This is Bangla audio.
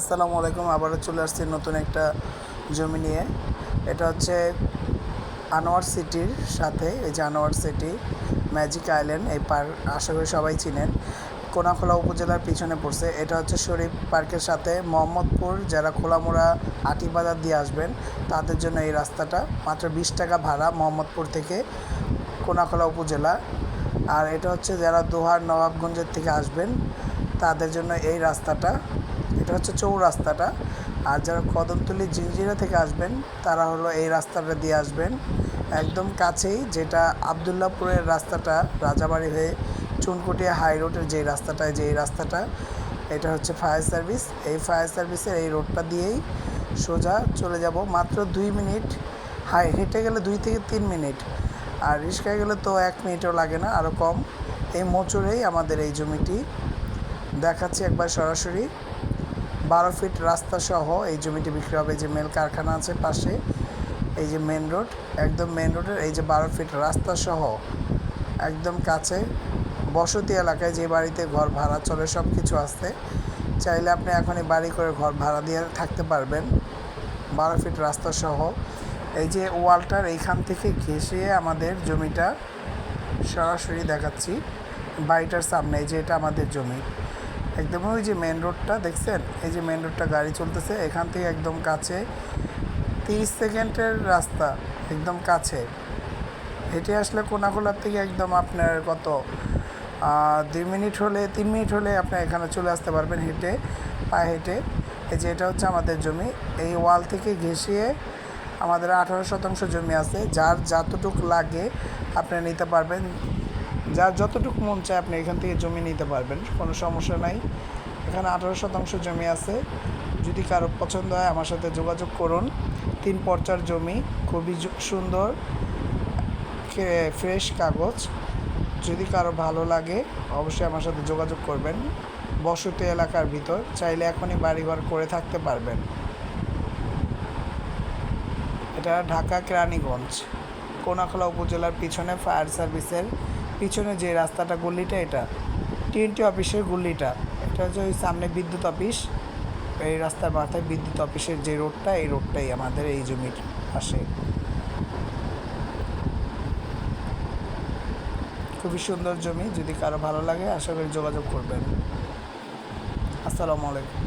আসসালামু আলাইকুম, আবারও চলে আসছি নতুন একটা জমি নিয়ে। এটা হচ্ছে আনোয়ার সিটির সাথে, এই যে আনোয়ার সিটি, ম্যাজিক আইল্যান্ড, এই পার্ক আশা করি সবাই চিনেন। কোনাখোলা উপজেলার পিছনে পড়ছে। এটা হচ্ছে শরীফ পার্কের সাথে মোহাম্মদপুর, যারা খোলামোড়া আটিবাজার দিয়ে আসবেন, তাদের জন্য এই রাস্তাটা। মাত্র বিশ টাকা ভাড়া মোহাম্মদপুর থেকে কোনাখোলা উপজেলা। আর এটা হচ্ছে যারা দোহার নবাবগঞ্জের থেকে আসবেন, তাদের জন্য এই রাস্তাটা। এটা হচ্ছে চৌরাস্তাটা। আর যারা কদমতলি জিঞ্জিরা থেকে আসবেন, তারা হলো এই রাস্তাটা দিয়ে আসবেন। একদম কাছেই যেটা আবদুল্লাপুরের রাস্তাটা, রাজাবাড়ি হয়ে চুনকুটিয়া হাই রোডের যে রাস্তাটায় যে রাস্তাটা, এটা হচ্ছে ফায়ার সার্ভিস। এই ফায়ার সার্ভিসের এই রোডটা দিয়েই সোজা চলে যাব। মাত্র দুই মিনিট, হাই, হেঁটে গেলে দুই থেকে তিন মিনিট। আর রিক্সায় গেলে তো এক মিনিটও লাগে না, আরও কম। এই মোচড়েই আমাদের এই জমিটি। দেখাচ্ছি একবার সরাসরি। বারো ফিট রাস্তা সহ এই জমিটি বিক্রি হবে যে মেল কারখানা আছে পাশে, এই যে মেন রোড একদম মেন রোডের এই যে বারো ফিট রাস্তা সহ একদম কাছে বসতি এলাকায় যে বাড়িতে ঘর ভাড়া চলে সব কিছু আসতে চাইলে আপনি এখনই বাড়ি করে ঘর ভাড়া দিয়ে থাকতে পারবেন। বারো ফিট রাস্তা সহ এই যে ওয়ালটার এইখান থেকে ঘেঁষে আমাদের জমিটা সরাসরি দেখাচ্ছি। বাড়িটার সামনে যে এটা আমাদের জমি। একদম ওই যে মেন রোডটা দেখছেন? এই যে মেন রোডটা গাড়ি চলতেছে, এখান থেকে একদম কাছে তিরিশ সেকেন্ডের রাস্তা, একদম কাছে। হেঁটে আসলে কোনাকোলার থেকে একদম আপনার কত দুই মিনিট হলে, তিন মিনিট হলে আপনি এখানে চলে আসতে পারবেন হেঁটে, পায়ে হেঁটে। এই যে এটা হচ্ছে আমাদের জমি। এই ওয়াল থেকে ঘেঁষিয়ে আমাদের আঠারো শতাংশ জমি আছে। যার যতটুক লাগে আপনি নিতে পারবেন। যার যতটুকু মন চায় আপনি এখান থেকে জমি নিতে পারবেন, কোনো সমস্যা নাই। এখানে আঠারো শতাংশ জমি আছে। যদি কারও পছন্দ হয় আমার সাথে যোগাযোগ করুন। তিন পর্চার জমি, খুবই সুন্দর ফ্রেশ কাগজ। যদি কারও ভালো লাগে, অবশ্যই আমার সাথে যোগাযোগ করবেন। বসতি এলাকার ভিতর, চাইলে এখনই বাড়িঘর করে থাকতে পারবেন। এটা ঢাকা কেরানীগঞ্জ কোনাখোলা উপজেলার পিছনে ফায়ার সার্ভিসের পিছনে যে রাস্তাটা গল্লিটা এটা, টিএনটি অফিসের গল্লিটা এটা হচ্ছে ওই সামনে বিদ্যুৎ অফিস। এই রাস্তার মাথায় বিদ্যুৎ অফিসের যে রোডটা, এই রোডটাই আমাদের এই জমির পাশে। খুবই সুন্দর জমি, যদি কারও ভালো লাগে আশা করি যোগাযোগ করবেন। আসসালামু আলাইকুম।